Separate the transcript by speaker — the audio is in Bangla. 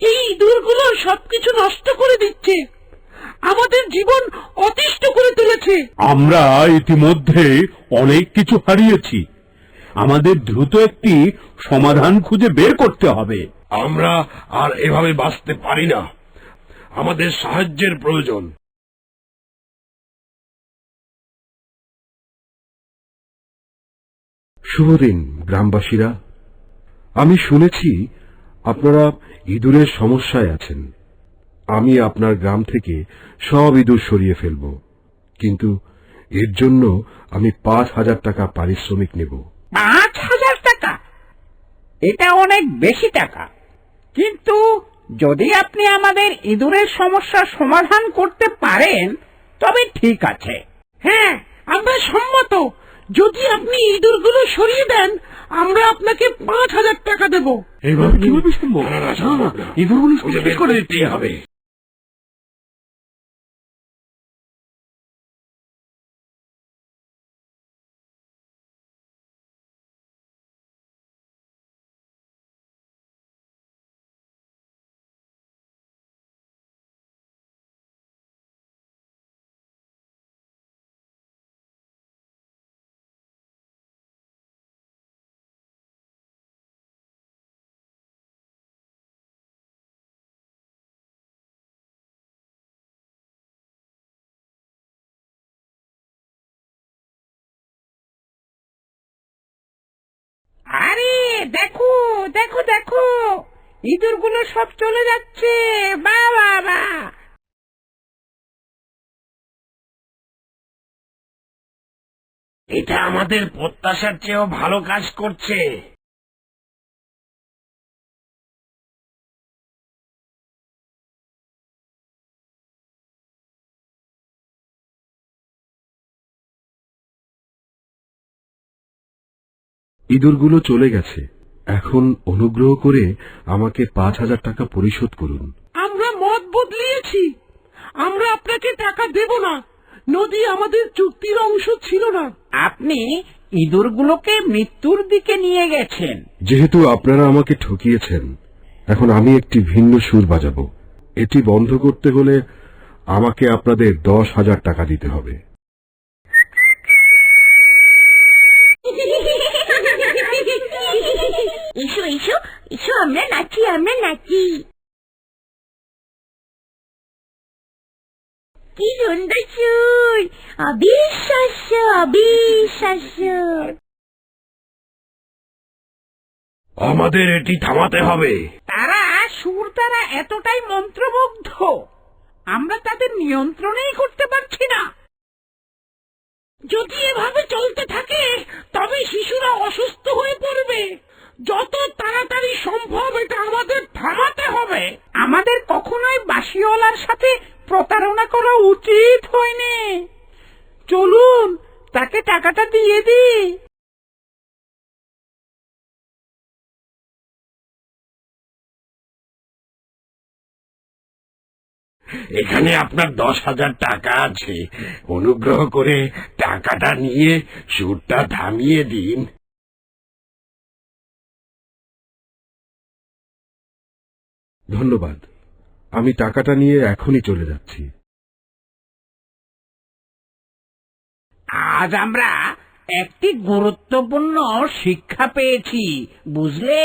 Speaker 1: এই ইঁদুরগুলো সবকিছু নষ্ট করে দিচ্ছে। আমাদের জীবন অতিষ্ঠ করে তুলেছে।
Speaker 2: আমরা ইতিমধ্যে অনেক কিছু হারিয়েছি। আমাদের দ্রুত একটি সমাধান খুঁজে বের করতে হবে।
Speaker 3: আমরা আর এভাবে বাঁচতে পারি না। আমাদের সাহায্যের প্রয়োজন।
Speaker 4: শুভদিন গ্রামবাসীরা। আমি শুনেছি আপনারা ইঁদুরের সমস্যায় আছেন। আমি আপনার গ্রাম থেকে সব ইঁদুর সরিয়ে ফেলব। কিন্তু এর জন্য আমি পাঁচ হাজার টাকা পারিশ্রমিক নেব।
Speaker 1: পাঁচ হাজার টাকা? এটা অনেক বেশি টাকা। কিন্তু যদি আপনি আমাদের ইঁদুরের সমস্যার সমাধান করতে পারেন, তবে ঠিক আছে। হ্যাঁ আমরা সম্মত। যদি আপনি ইঁদুরগুলো সরিয়ে দেন আমরা আপনাকে পাঁচ হাজার টাকা দেবো
Speaker 3: এইভাবে কীভাবে সম্ভব হবে
Speaker 1: আরে দেখো দেখো দেখো। ইঁদুরগুলো সব চলে যাচ্ছে। বা বাবা
Speaker 3: এটা আমাদের প্রত্যাশার চেয়েও ভালো কাজ করছে।
Speaker 4: ইঁদুরগুলো চলে গেছে। এখন অনুগ্রহ করে আমাকে পাঁচ হাজার টাকা পরিশোধ করুন।
Speaker 1: আমরা মত বদলিয়েছি। আমরা আপনাকে টাকা দেব না। নদী আমাদের চুক্তির অংশ ছিল না। আপনি ইঁদুরগুলোকে মৃত্যুর দিকে নিয়ে গেছেন।
Speaker 4: যেহেতু আপনারা আমাকে ঠকিয়েছেন এখন আমি একটি ভিন্ন সুর বাজাবো। এটি বন্ধ করতে হলে আমাকে আপনাদের দশ হাজার টাকা দিতে হবে।
Speaker 5: এসো এসো এসো আমরা নাচি আমরা নাচি। কি সুন্দর সুর অবিশ্বাস্য অবিশ্বাস্য।
Speaker 3: আমাদের এটি থামাতে হবে।
Speaker 1: তারা সুর তারা এতটাই মন্ত্রমুগ্ধ। আমরা তাদের নিয়ন্ত্রণেই করতে পারছি না। যদি এভাবে চলতে থাকে তবে শিশুরা অসুস্থ হয়ে পড়বে। যত তাড়াতাড়ি সম্ভব এটা আমাদের থামাতে হবে। আমাদের কখনোই বাসিওয়ালার সাথে প্রতারণা করা উচিত হয়নি। চলুন, তাকে টাকাটা দিয়ে দিই।
Speaker 3: এখানে আপনার দশ হাজার টাকা আছে। অনুগ্রহ করে টাকাটা নিয়ে সুরটা থামিয়ে দিন।
Speaker 4: ধন্যবাদ। আমি টাকাটা নিয়ে এখনই চলে যাচ্ছি।
Speaker 1: আজ আমরা একটি গুরুত্বপূর্ণ শিক্ষা পেয়েছি বুঝলে?